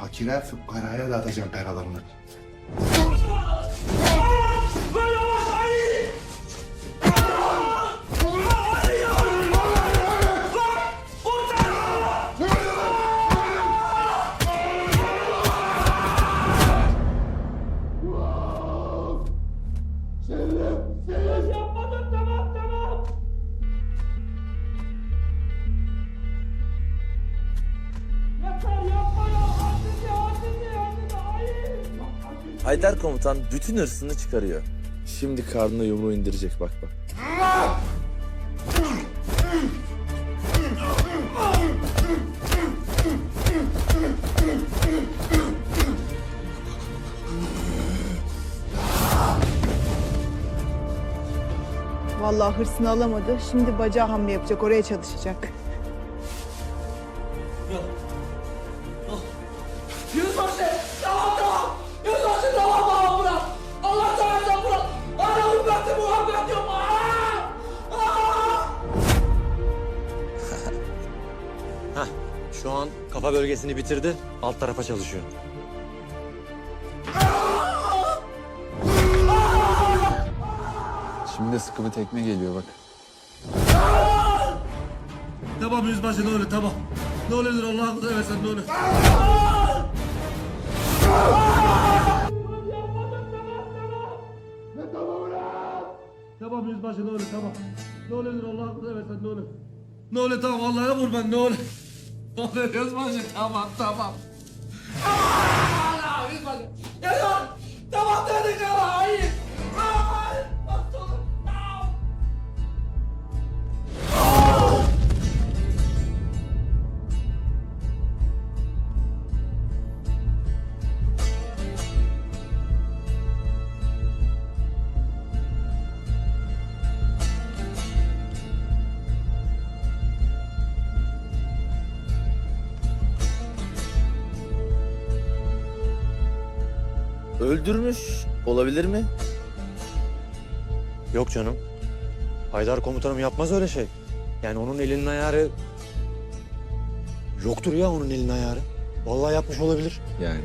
Fakire fıkkaraya dağıtacağım paralarını. Haydar komutan bütün hırsını çıkarıyor. Şimdi karnına yumruğu indirecek bak bak. Vallahi hırsını alamadı. Şimdi bacağı hamle yapacak. Oraya çalışacak. Yüzbaşı! Tamam Şu an kafa bölgesini bitirdi. Alt tarafa çalışıyor. Şimdi de sıkı bir tekme geliyor bak. Tamam yüzbaşı ne olur tamam. Ne olur Allah'ını seversen ne olur. Tamam yüzbaşı ne olur tamam. Ne olur Allah'ını seversen ne olur. Ne olur tamam Allah'a kurban ne olur. Olur yüzbaşı tamam tamam. Aa, yüzbaşı. Geliyor. Tamam dedik ama hayır. Öldürmüş olabilir mi? Yok canım. Haydar komutanım yapmaz öyle şey. Yani onun elinin ayarı... Yoktur ya onun elinin ayarı. Vallahi yapmış olabilir. Yani.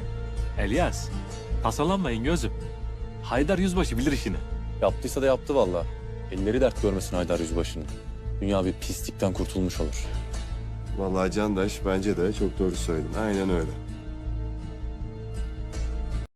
Elias, tasalanmayın gözüm. Haydar Yüzbaşı bilir işini. Yaptıysa da yaptı valla. Elleri dert görmesin Haydar Yüzbaşı'nın. Dünya bir pislikten kurtulmuş olur. Vallahi Candaş bence de çok doğru söyledin. Aynen öyle.